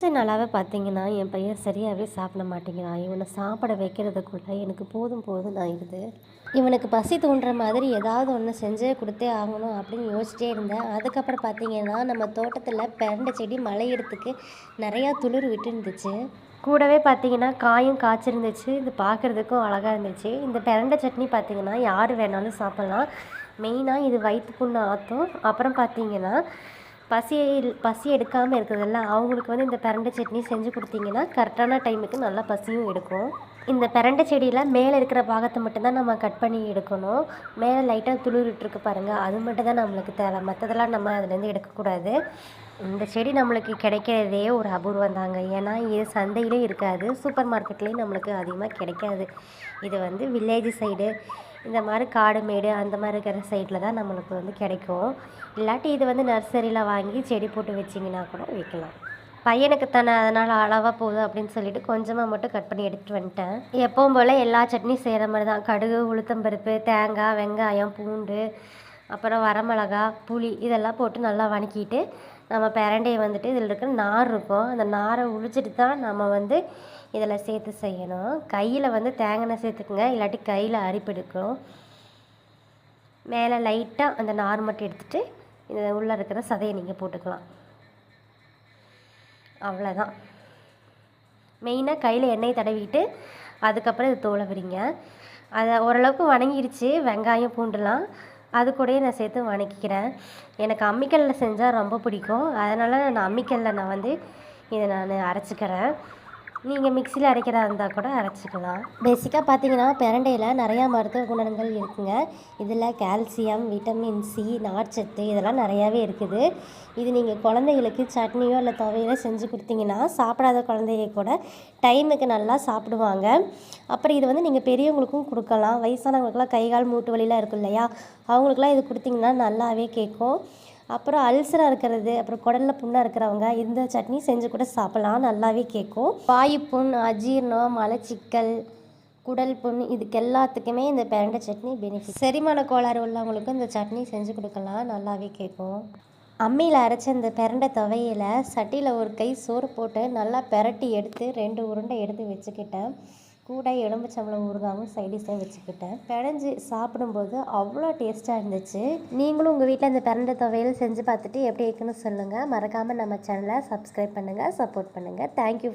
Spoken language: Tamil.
கொஞ்ச நாளாகவே பார்த்தீங்கன்னா, என் பையன் சரியாகவே சாப்பிட மாட்டேங்கிறான். இவனை சாப்பிட வைக்கிறதுக்குள்ள எனக்கு போதும் போதும் ஆயிடுது. இவனுக்கு பசி தூண்டுற மாதிரி ஏதாவது ஒன்று செஞ்சே கொடுத்தே ஆகணும் அப்படின்னு யோசிச்சிட்டே இருந்தேன். அதுக்கப்புறம் பார்த்தீங்கன்னா, நம்ம தோட்டத்தில் பெரண்டை செடி மழையிறதுக்கு நிறையா துளிர் விட்டுருந்துச்சு. கூடவே பார்த்தீங்கன்னா, காயும் காய்ச்சிருந்துச்சு. இது பார்க்கறதுக்கும் அழகாக இருந்துச்சு. இந்த பெரண்டை சட்னி பார்த்தீங்கன்னா, யார் வேணாலும் சாப்பிட்லாம் மெயினாக இது வயிற்றுக்குன்னு ஆற்றும் அப்புறம் பார்த்தீங்கன்னா, பசி பசி எடுக்காமல் இருக்கிறதெல்லாம் அவங்களுக்கு வந்து இந்த பெரண்டை சட்னி செஞ்சு கொடுத்தீங்கன்னா கரெக்டான டைமுக்கு நல்லா பசியும் எடுக்கும். இந்த பெரண்டை செடியில் மேலே இருக்கிற பாகத்தை மட்டும்தான் நம்ம கட் பண்ணி எடுக்கணும். மேலே லைட்டாக துளிர் பாருங்கள் அது மட்டும் தான் நம்மளுக்கு தேவை. மற்றதெல்லாம் நம்ம அதுலேருந்து எடுக்கக்கூடாது. இந்த செடி நம்மளுக்கு கிடைக்கிறதே ஒரு அபூர்வம் தாங்க. ஏன்னா, இது சந்தையிலும் இருக்காது. சூப்பர் மார்க்கெட்லேயும் நம்மளுக்கு அதிகமாக கிடைக்காது. இது வந்து வில்லேஜ் சைடு இந்த மாதிரி காடு, மேடு அந்த மாதிரி இருக்கிற சைடில் தான் நம்மளுக்கு வந்து கிடைக்கும். இல்லாட்டி இது வந்து நர்சரியில் வாங்கி செடி போட்டு வச்சீங்கன்னா கூட விற்கலாம் பையனுக்கு தானே அதனால் அளவாக போதும் அப்படின்னு சொல்லிட்டு கொஞ்சமாக மட்டும் கட் பண்ணி எடுத்துட்டு வந்துட்டேன். எப்பவும் போல் எல்லா சட்னியும் செய்கிற மாதிரி தான். கடுகு, உளுத்தம் பருப்பு, தேங்காய், வெங்காயம், பூண்டு, அப்புறம் வரமிளகா, புளி இதெல்லாம் போட்டு நல்லா வணக்கிட்டு, நம்ம பெரண்டைய வந்துட்டு இதில் இருக்கிற நார் இருக்கும். அந்த நாரை உழிச்சிட்டு தான் நம்ம வந்து இதில் சேர்த்து செய்யணும். கையில் வந்து தேங்காய் சேர்த்துக்குங்க இல்லாட்டி கையில் அரிப்பெடுக்கும். மேலே லைட்டாக அந்த நார் மட்டும் எடுத்துகிட்டு இதில் உள்ளே இருக்கிற சதையை நீங்கள் போட்டுக்கலாம். அவ்வளோதான் மெயினாக கையில் எண்ணெய் தடவிட்டு, அதுக்கப்புறம் இது தோலை விரிங்க. அதை ஓரளவுக்கு வணங்கிடுச்சு வெங்காயம், பூண்டுலாம். அது கூடயே நான் சேர்த்து வணக்கிக்கிறேன். எனக்கு அம்மிக்கல்லில் செஞ்சால் ரொம்ப பிடிக்கும். அதனால் நான் அம்மிக்கல்லில் நான் வந்து இதை நான் அரைச்சிக்கிறேன் நீங்கள் மிக்சியில் அரைக்கிறதா இருந்தால் கூட அரைச்சிக்கலாம் பேசிக்காக பார்த்தீங்கன்னா, பிரண்டையில் நிறையா மருத்துவ குணங்கள் இருக்குங்க. இதில் கால்சியம், விட்டமின் சி, நார்ச்சத்து இதெல்லாம் நிறையாவே இருக்குது. இது நீங்கள் குழந்தைகளுக்கு சட்னியோ இல்லை துவையலோ செஞ்சு கொடுத்தீங்கன்னா சாப்பிடாத குழந்தைங்க கூட டைமுக்கு நல்லா சாப்பிடுவாங்க. அப்புறம் இது வந்து நீங்கள் பெரியவங்களுக்கும் கொடுக்கலாம் வயசானவங்களுக்குலாம் கை, கால் மூட்டு வலிலாம் இருக்கும் இல்லையா? அவங்களுக்குலாம் இது கொடுத்தீங்கன்னா நல்லாவே கேட்கும். அப்புறம் அல்சரா இருக்கிறது, அப்புறம் குடல்ல புண்ணா இருக்கிறவங்க இந்த சட்னி செஞ்சு கூட சாப்பிடலாம். நல்லாவே கேட்கும். வாயு புண், அஜீரணம், மலச்சிக்கல், குடல் புண் இதுக்கு எல்லாத்துக்குமே இந்த பெரண்டை சட்னி பெனிஃபிட். செரிமான கோளாறு உள்ளவங்களுக்கும் இந்த சட்னி செஞ்சு கொடுக்கலாம் நல்லாவே கேட்கும். அம்மியில் அரைச்ச இந்த பிரண்டை துவையில் சட்டியில் ஒரு கை சோறு போட்டு நல்லா பெரட்டி எடுத்து ரெண்டு உருண்டை எடுத்து வச்சுக்கிட்டேன். கூட எலும்புச்சம்பளம் ஊறுகாவும் சைடிஷாக வச்சுக்கிட்டேன். பெனஞ்சு சாப்பிடும்போது அவ்வளோ டேஸ்ட்டாக இருந்துச்சு. நீங்களும் உங்கள் வீட்டில் இந்த பிறண்ட துவையல் செஞ்சு பார்த்துட்டு எப்படி இருக்குன்னு சொல்லுங்கள் மறக்காமல் நம்ம சேனலை சப்ஸ்கிரைப் பண்ணுங்க, சப்போர்ட் பண்ணுங்கள் தேங்க் யூ